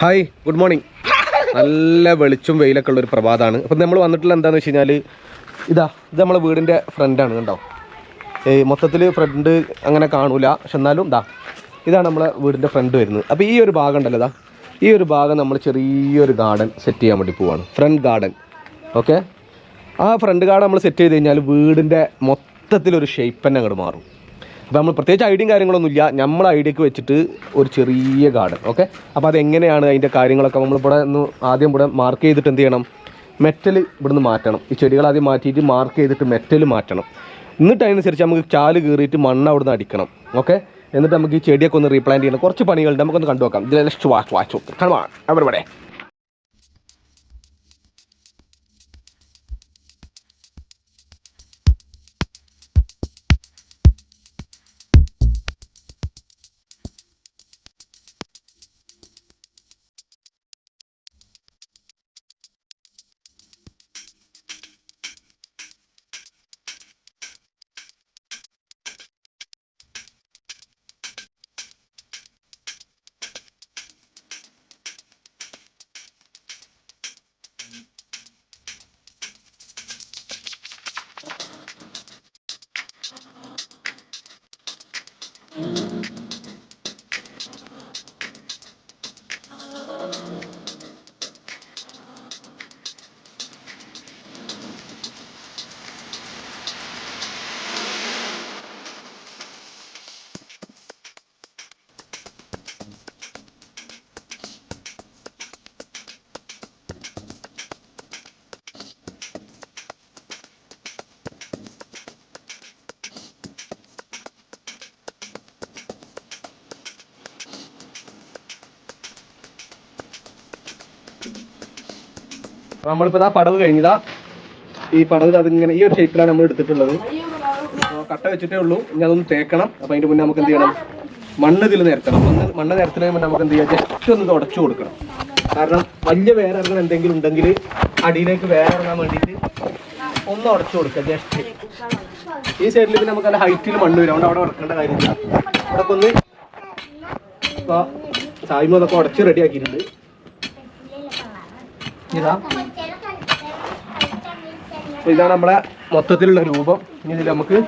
Hi good morning നല്ല വെളിച്ചും വെയിലൊക്കെ ഉള്ള ഒരു പ്രഭാതമാണ് അപ്പം നമ്മൾ വന്നിട്ടുള്ള എന്താണെന്ന് വെച്ച് കഴിഞ്ഞാൽ ഇതാ ഇത് നമ്മളെ വീടിന്റെ ഫ്രണ്ടാണ് കണ്ടോ? മൊത്തത്തിൽ ഫ്രണ്ട് അങ്ങനെ കാണൂല. പക്ഷെ എന്നാലും ഇതാ ഇതാണ് നമ്മളെ വീടിന്റെ ഫ്രണ്ട് വരുന്നത്. അപ്പോൾ ഈ ഒരു ഭാഗം ഉണ്ടല്ലോ ഇതാ ഈ ഒരു ഭാഗം നമ്മൾ ചെറിയൊരു ഗാർഡൻ സെറ്റ് ചെയ്യാൻ വേണ്ടി പോവാണ്. ഫ്രണ്ട് ഗാർഡൻ ഓക്കെ ആ ഫ്രണ്ട് ഗാർഡൻ നമ്മൾ സെറ്റ് ചെയ്ത് കഴിഞ്ഞാൽ വീടിന്റെ മൊത്തത്തിലൊരു ഷേപ്പ് തന്നെ അങ്ങോട്ട് മാറും. അപ്പോൾ നമ്മൾ പ്രത്യേകിച്ച് ഐഡിയയും കാര്യങ്ങളൊന്നുമില്ല. നമ്മൾ ഐഡിയക്ക് വെച്ചിട്ട് ഒരു ചെറിയ ഗാർഡൻ ഓക്കെ അപ്പോൾ അതെങ്ങനെയാണ് അതിന്റെ കാര്യങ്ങളൊക്കെ നമ്മളിവിടെ ഒന്ന് ആദ്യം ഇവിടെ മാർക്ക് ചെയ്തിട്ട് എന്ത് ചെയ്യണം? മെറ്റൽ ഇവിടുന്ന് മാറ്റണം. ഈ ചെടികൾ ആദ്യം മാറ്റിയിട്ട് മാർക്ക് ചെയ്തിട്ട് മെറ്റൽ മാറ്റണം. എന്നിട്ട് അതിനനുസരിച്ച് നമുക്ക് ചാൽ കീറിയിട്ട് മണ്ണ് അവിടുന്ന് അടിക്കണം ഓക്കെ എന്നിട്ട് നമുക്ക് ഈ ചെടിയൊക്കെ ഒന്ന് റീപ്ലാന്റ് ചെയ്യണം. കുറച്ച് പണികളുണ്ട് നമുക്കൊന്ന് കണ്ടു നോക്കാം നെക്സ്റ്റ് വാച്ച് വാച്ച് കാണുവാ അവിടെ നമ്മളിപ്പോൾ ഇതാ പടവ് കഴിഞ്ഞതാ. ഈ പടവ് അതിങ്ങനെ ഈ ഒരു ഷേപ്പിലാണ് നമ്മൾ എടുത്തിട്ടുള്ളത്. കട്ട വെച്ചിട്ടേ ഉള്ളൂ. ഇനി അതൊന്ന് തേക്കണം. അപ്പോൾ അതിന്റെ മുന്നേ നമുക്ക് എന്ത് ചെയ്യണം? മണ്ണ് ഇതിൽ നിരത്തണം. മണ്ണ് മണ്ണ് നിരത്തുന്നതിന് നമുക്ക് എന്ത് ചെയ്യാം? ജസ്റ്റ് ഒന്ന് തുടച്ചു കൊടുക്കണം. കാരണം വലിയ വേറെ ഇറങ്ങാൻ എന്തെങ്കിലും ഉണ്ടെങ്കിൽ അടിയിലേക്ക് വേറെ ഇറങ്ങാൻ വേണ്ടിയിട്ട് ഒന്ന് ഉടച്ചു കൊടുക്കുക ജസ്റ്റ് ഈ സൈഡിൽ പിന്നെ നമുക്ക് നല്ല ഹൈറ്റിൽ മണ്ണ് വരും. അവിടെ ഉടക്കേണ്ട കാര്യമില്ല. അവിടെ ഒന്ന് ഇപ്പോൾ സായ്മ അതൊക്കെ ഉടച്ച് റെഡി ആക്കിയിട്ടുണ്ട്. ഇതാ. ഇതാണ് നമ്മളെ മൊത്തത്തിലുള്ള രൂപം. ഇനി ഇതിൽ നമുക്ക്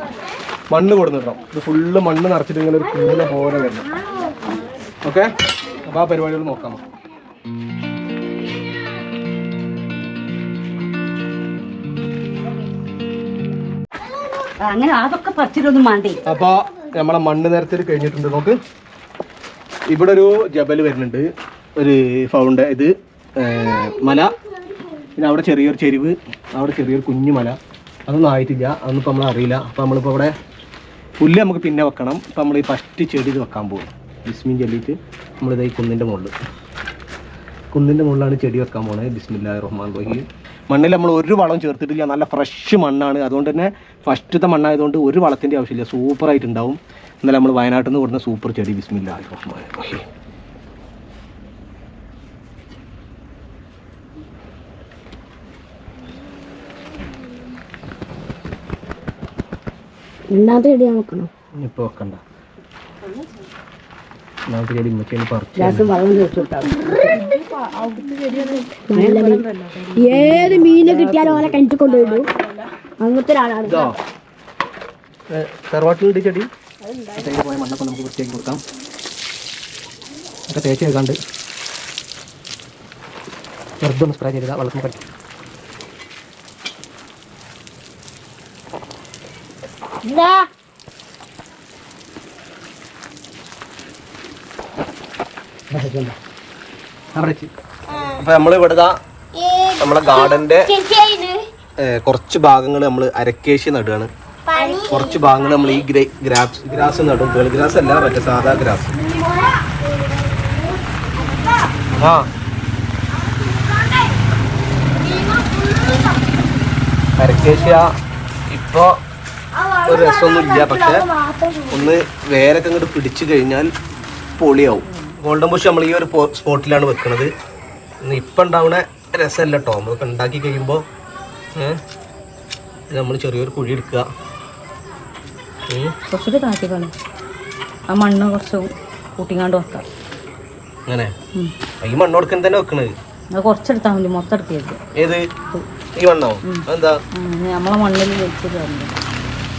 മണ്ണ് കൊടുത്തിടണം. ഇത് ഫുള്ള് മണ്ണ് നിറച്ചിട്ട് ഇങ്ങനെ ഒരു കൂല പോലെ വരണം. ഓക്കെ അപ്പൊ ആ പരിപാടികൾ നോക്കാം. അങ്ങനെ അതൊക്കെ പറിച്ചിട്ടൊന്നും വേണ്ടേ അപ്പൊ നമ്മളെ മണ്ണ് നിരത്തിൽ കഴിഞ്ഞിട്ടുണ്ട്. നോക്ക് ഇവിടെ ഒരു ജബൽ വരുന്നുണ്ട്. ഒരു ഫൗണ്ട് ഇത് മല. പിന്നെ അവിടെ ചെറിയൊരു ചെരിവ്. അവിടെ ചെറിയൊരു കുഞ്ഞു മല അതൊന്നും ആയിട്ടില്ല. അതൊന്നും നമ്മൾ അറിയില്ല അപ്പം നമ്മളിപ്പോൾ ഇവിടെ പുല്ല് നമുക്ക് പിന്നെ വെക്കണം. ഇപ്പം നമ്മൾ ഈ ഫസ്റ്റ് ചെടി വെക്കാൻ പോകും ബിസ്മിൻ ചെല്ലിയിട്ട് നമ്മളിത് ഈ കുന്നിന്റെ മുകളിൽ. കുന്നിന്റെ മുകളിലാണ് ചെടി വെക്കാൻ പോകുന്നത് ബിസ്മില്ലാ റഹ്മാൻ റഹീം. മണ്ണിൽ നമ്മൾ ഒരു വളം ചേർത്തിട്ടില്ല. നല്ല ഫ്രഷ് മണ്ണാണ്. അതുകൊണ്ട് തന്നെ ഫസ്റ്റത്തെ മണ്ണായതുകൊണ്ട് ഒരു വളത്തിന്റെ ആവശ്യമില്ല. സൂപ്പറായിട്ടുണ്ടാവും എന്നാലും നമ്മൾ വയനാട്ടിൽ നിന്ന് കൊടുക്കുന്ന സൂപ്പർ ചെടി ബിസ്മില്ലാ റഹ്മാൻ റഹീം. ഒന്നാമത്തെ ചെടി ഞാൻ വെക്കണോ? ഇപ്പൊ വെക്കണ്ട. രണ്ടാമത്തെ ചെടി ഇമ്മച്ചേന് പറിച്ചു ഗ്ലാസ് വെള്ളം ചേർത്തിട്ടാവും ഏത് മീനെ കിട്ടിയാലും ഓനെ കിണറ്റ് കൊണ്ടുപോയിടും അങ്ങനത്തെ ഒരാളാണ്. തറവാട്ടിലുണ്ട് ചെടി. പോയ മണ്ണൊക്കെ നമുക്ക് വൃത്തിയാക്കി കൊടുക്കാം. ഒക്കെ തേച്ച് വെക്കാണ്ട് വെറുതെ ഒന്ന് സ്പ്രേ ചെയ്താൽ വെള്ളത്തിന് കടി അപ്പൊ നമ്മൾ ഇവിടെ നമ്മളെ ഗാർഡന്റെ കുറച്ച് ഭാഗങ്ങൾ നമ്മൾ അരക്കേശി നടുകയാണ് കുറച്ച് ഭാഗങ്ങൾ നമ്മൾ ഈ ഗ്രേ ഗ്രാസ് ഗ്രാസ് നടും. ഗേൾ ഗ്രാസ് അല്ല മറ്റേ സാധാ ഗ്രാസ്. ആ. അരക്കേശ ഇപ്പൊ ഒരു രസമൊന്നും ഇല്ല പക്ഷെ ഒന്ന് വേരൊക്കെ അങ്ങോട്ട് പിടിച്ചു കഴിഞ്ഞാൽ പൊളിയാവും. ഗോൾഡൻ ബുഷ് നമ്മൾ ഈ ഒരു സ്പോട്ടിലാണ് വെക്കുന്നത് ഇപ്പം ഉണ്ടാവുന്ന രസമല്ല കേട്ടോ നമ്മളൊക്കെ ഉണ്ടാക്കി കഴിയുമ്പോൾ നമ്മൾ ചെറിയൊരു കുഴി എടുക്കുക. കുറച്ചൊക്കെ താഴ്ത്തിക്കാണ് ആ മണ്ണ് കുറച്ച് കൂട്ടിങ്ങാണ്ട് വെക്കാം. അങ്ങനെ? ഈ മണ്ണ് കൊടുക്കാൻ തന്നെ വെക്കണത്. അത് കുറച്ചെടുത്താൽ മതി മൊത്തം എടുക്കരുത് ഏത്? ഈ മണ്ണോ? എന്താ നമ്മളെ മണ്ണിൽ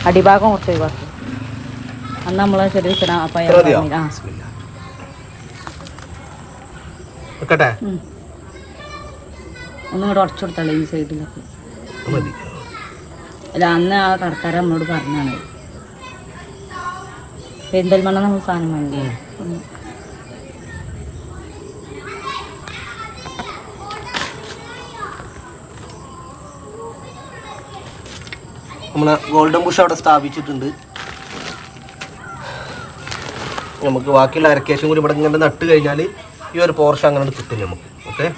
അടിഭാഗം കുറച്ച് ഒഴിവാക്കി. അന്ന് നമ്മൾ ചെറിയ. ആ. ഒന്നും കൂടെ ഉടച്ചു കൊടുത്താലേ ഈ സൈഡിലൊക്കെ. അല്ല അന്ന് ആ കടക്കാരൻ നമ്മളോട് പറഞ്ഞാണ് പെരിന്തൽമണ്ണ നമ്മൾ സാധനം വാങ്ങി നമ്മളെ ഗോൾഡൻ ബുഷ് അവിടെ സ്ഥാപിച്ചിട്ടുണ്ട്. നമുക്ക് ബാക്കിയുള്ള അരക്കേശം കൂടി ഇവിടെ ഇങ്ങനെ നട്ട് കഴിഞ്ഞാൽ ഈ ഒരു പോർഷൻ അങ്ങനെ കിട്ടും നമുക്ക് ഓക്കെ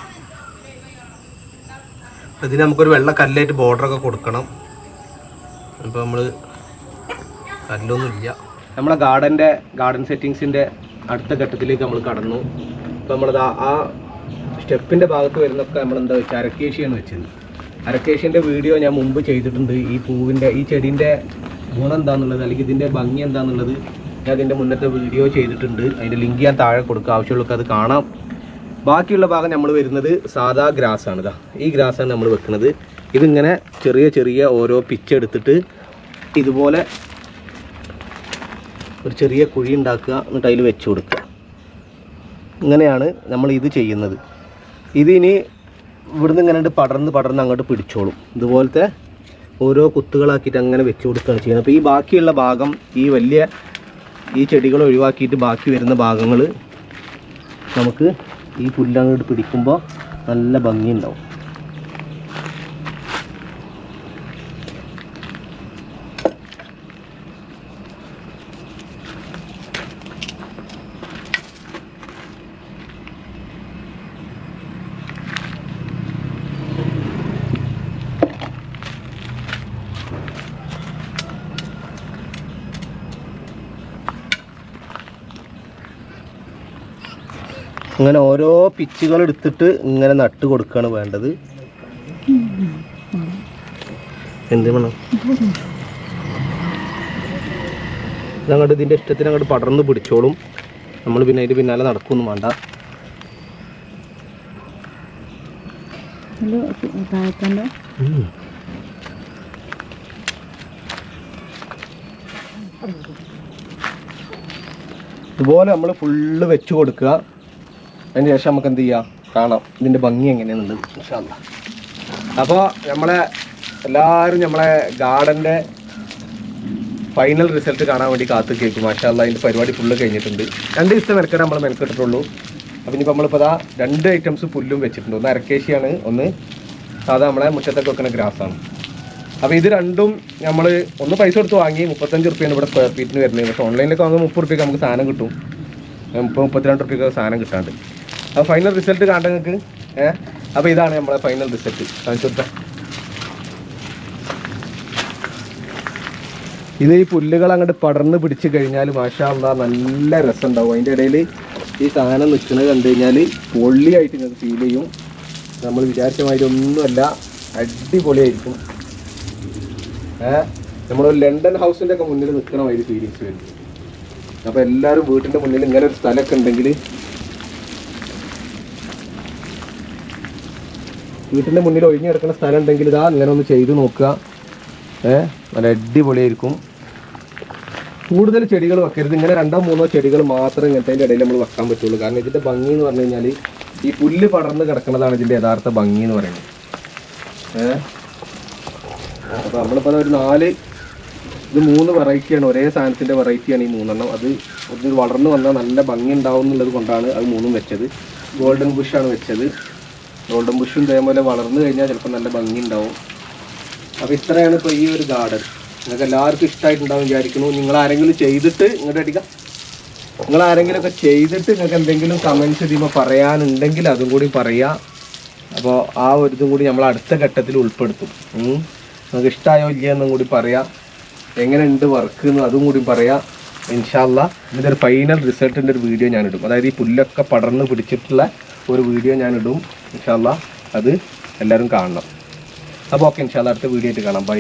ഇതിന് നമുക്കൊരു വെള്ള കല്ലായിട്ട് ബോർഡറൊക്കെ കൊടുക്കണം. ഇപ്പോൾ നമ്മൾ കല്ലൊന്നുമില്ല നമ്മളെ ഗാർഡന്റെ ഗാർഡൻ സെറ്റിങ്സിന്റെ അടുത്ത ഘട്ടത്തിലേക്ക് നമ്മൾ കടന്നു. അപ്പോൾ നമ്മളത് ആ- ആ സ്റ്റെപ്പിന്റെ ഭാഗത്ത് വരുന്നൊക്കെ നമ്മൾ എന്താ വെച്ചാൽ അരക്കേശിയാണ് വെച്ചത്. അരക്കേഷ്യന്റെ വീഡിയോ ഞാൻ മുമ്പ് ചെയ്തിട്ടുണ്ട്. ഈ പൂവിന്റെ ഈ ചെടീന്റെ ഗുണം എന്താണെന്നുള്ളത് അല്ലെങ്കിൽ ഇതിന്റെ ഭംഗി എന്താണെന്നുള്ളത് ഞാൻ അതിന്റെ മുന്നത്തെ വീഡിയോ ചെയ്തിട്ടുണ്ട്. അതിന്റെ ലിങ്ക് ഞാൻ താഴെ കൊടുക്കുക ആവശ്യമുള്ളവർക്ക് അത് കാണാം. ബാക്കിയുള്ള ഭാഗം നമ്മൾ വരുന്നത് സാധാ ഗ്രാസ് ആണ് ഇതാ ഈ ഗ്രാസാണ് നമ്മൾ വെക്കുന്നത്. ഇതിങ്ങനെ ചെറിയ ചെറിയ ഓരോ പിച്ച് എടുത്തിട്ട് ഇതുപോലെ ഒരു ചെറിയ കുഴി ഉണ്ടാക്കുക. എന്നിട്ട് അതിൽ വെച്ച് കൊടുക്കുക. ഇങ്ങനെയാണ് നമ്മൾ ഇത് ചെയ്യുന്നത്. ഇതിനി ഇവിടുന്ന് ഇങ്ങനെ പടർന്ന് പടർന്ന് അങ്ങോട്ട് പിടിച്ചോളും. ഇതുപോലത്തെ ഓരോ കുത്തുകളാക്കിയിട്ട് അങ്ങനെ വെച്ച് കൊടുക്കുകയാണ് ചെയ്യുന്നത്. അപ്പോൾ ഈ ബാക്കിയുള്ള ഭാഗം ഈ വലിയ ഈ ചെടികൾ ഒഴിവാക്കിയിട്ട് ബാക്കി വരുന്ന ഭാഗങ്ങൾ നമുക്ക് ഈ പുല്ലങ്ങോട്ട് പിടിക്കുമ്പോൾ നല്ല ഭംഗിയുണ്ടാവും. അങ്ങനെ ഓരോ പിച്ചുകൾ എടുത്തിട്ട് ഇങ്ങനെ നട്ട് കൊടുക്കുകയാണ് വേണ്ടത്. എന്ത് വേണം? ഇതങ്ങോട്ട് ഇതിന്റെ ഇഷ്ടത്തിന് അങ്ങോട്ട് പടർന്ന് പിടിച്ചോളും. നമ്മൾ പിന്നെ അതിന്റെ പിന്നാലെ നടക്കൊന്നും വേണ്ട. ഇതുപോലെ നമ്മൾ ഫുള്ള് വെച്ച് കൊടുക്കുക. അതിന് ശേഷം നമുക്ക് എന്ത് ചെയ്യാം? കാണാം. ഇതിന്റെ ഭംഗി എങ്ങനെയാണെന്നുള്ളത് അപ്പോൾ നമ്മളെ എല്ലാവരും നമ്മളെ ഗാർഡന്റെ ഫൈനൽ റിസൾട്ട് കാണാൻ വേണ്ടി കാത്തു കേൾക്കും മാഷാല്ല അതിന്റെ പരിപാടി ഫുള്ള് കഴിഞ്ഞിട്ടുണ്ട്. രണ്ട് ദിവസത്തെ മെനക്കെട്ട് നമ്മൾ മെനക്കെട്ടിട്ടുള്ളൂ. അപ്പം ഇനിയിപ്പോൾ നമ്മളിപ്പോൾ അതാ രണ്ട് ഐറ്റംസ് പുല്ലും വെച്ചിട്ടുണ്ട്. ഒന്ന് അരക്കേശിയാണ് ഒന്ന് സാധാ നമ്മളെ മുറ്റത്തൊക്കെ വെക്കുന്ന ഗ്രാസാണ്. അപ്പോൾ ഇത് രണ്ടും നമ്മൾ ഒന്ന് പൈസ കൊടുത്ത് വാങ്ങി മുപ്പത്തഞ്ച് റുപ്യാണ് ഇവിടെ സ്ക്വയർ ഫീറ്റിന് വരുന്നത്. പക്ഷേ ഓൺലൈനിലൊക്കെ വാങ്ങുമ്പോൾ മുപ്പത് റുപ്യക്ക് നമുക്ക് സാധനം കിട്ടും. മുപ്പത് മുപ്പത്തിരണ്ട് റുപ്യക്ക് സാധനം കിട്ടാണ്ട്. അപ്പോൾ ഫൈനൽ റിസൾട്ട് കാണട്ടെ നിങ്ങൾക്ക്. ഏഹ് അപ്പോൾ ഇതാണ് നമ്മളെ ഫൈനൽ റിസൾട്ട് കാണിച്ചു ഇത് ഈ പുല്ലുകൾ അങ്ങോട്ട് പടർന്ന് പിടിച്ച് കഴിഞ്ഞാൽ മാഷാ അല്ലാ നല്ല രസം ഉണ്ടാവും അതിന്റെ ഇടയിൽ ഈ സാധനം നിൽക്കുന്നത് കണ്ടു കഴിഞ്ഞാൽ പൊള്ളിയായിട്ട് നിങ്ങൾക്ക് ഫീൽ ചെയ്യും. നമ്മൾ വിചാരിച്ച മാതിരി ഒന്നുമല്ല അടിപൊളിയായിരിക്കും. ഏഹ് നമ്മൾ ലണ്ടൻ ഹൗസിന്റെ ഒക്കെ മുന്നിൽ നിൽക്കണ മാതിരി ഫീലിങ്സ് വരും. അപ്പോൾ എല്ലാവരും വീട്ടിന്റെ മുന്നിൽ ഇങ്ങനെ ഒരു സ്ഥലമൊക്കെ ഉണ്ടെങ്കിൽ വീട്ടിന്റെ മുന്നിൽ ഒഴിഞ്ഞു കിടക്കുന്ന സ്ഥലം ഉണ്ടെങ്കിൽ ഇതാ ഇങ്ങനെ ഒന്ന് ചെയ്ത് നോക്കുക. ഏഹ് നല്ല അടിപൊളിയായിരിക്കും. കൂടുതൽ ചെടികൾ വെക്കരുത്. ഇങ്ങനെ രണ്ടോ മൂന്നോ ചെടികൾ മാത്രം ഇങ്ങനത്തെ ഇടയിൽ നമ്മൾ വെക്കാൻ പറ്റുള്ളൂ. കാരണം ഇതിന്റെ ഭംഗി എന്ന് പറഞ്ഞു കഴിഞ്ഞാൽ ഈ പുല്ല് പടർന്ന് കിടക്കുന്നതാണ് ഇതിന്റെ യഥാർത്ഥ ഭംഗി എന്ന് പറയുന്നത്. ഏഹ് അപ്പോൾ നമ്മളിപ്പോൾ ഒരു നാല് ഇത് മൂന്ന് വെറൈറ്റിയാണ്. ഒരേ സാധനത്തിന്റെ വെറൈറ്റിയാണ് ഈ മൂന്നെണ്ണം. അത് ഒന്ന് വളർന്നു വന്നാൽ നല്ല ഭംഗി ഉണ്ടാവും എന്നുള്ളത് കൊണ്ടാണ് അത് മൂന്നും വെച്ചത്. ഗോൾഡൻ ബുഷാണ് വെച്ചത്. ഗോൾഡൻ ബുഷും ഇതേപോലെ വളർന്നു കഴിഞ്ഞാൽ ചിലപ്പോൾ നല്ല ഭംഗി ഉണ്ടാവും. അപ്പോൾ ഇത്രയാണ് ഇപ്പോൾ ഈ ഒരു ഗാർഡൻ. നിങ്ങൾക്ക് എല്ലാവർക്കും ഇഷ്ടമായിട്ടുണ്ടാവും വിചാരിക്കുന്നു. നിങ്ങൾ ആരെങ്കിലും ചെയ്തിട്ട് ഇങ്ങോട്ട് അടിക്കാം. നിങ്ങൾ ആരെങ്കിലും ഒക്കെ ചെയ്തിട്ട് നിങ്ങൾക്ക് എന്തെങ്കിലും കമൻസ് ഇതിമ്പോൾ പറയാനുണ്ടെങ്കിൽ അതും കൂടി പറയുക അപ്പോൾ ആ ഒരു ഇതും കൂടി നമ്മൾ അടുത്ത ഘട്ടത്തിൽ ഉൾപ്പെടുത്തും. നിങ്ങൾക്ക് ഇഷ്ടമായോ ഇല്ലയോ എന്നും കൂടി പറയാം. എങ്ങനെയുണ്ട് വർക്ക് എന്ന് അതും കൂടി പറയാം. ഇൻഷാല്ല ഇതിന്റെ ഒരു ഫൈനൽ റിസൾട്ടിന്റെ ഒരു വീഡിയോ ഞാനിടും. അതായത് ഈ പുല്ലൊക്കെ പടർന്ന് പിടിച്ചിട്ടുള്ള ഒരു വീഡിയോ ഞാൻ ഇടും ഇൻഷാല്ല അത് എല്ലാവരും കാണണം. അപ്പോൾ ഓക്കെ ഇൻഷാല്ല അടുത്ത വീഡിയോ ആയിട്ട് കാണാം. ബൈ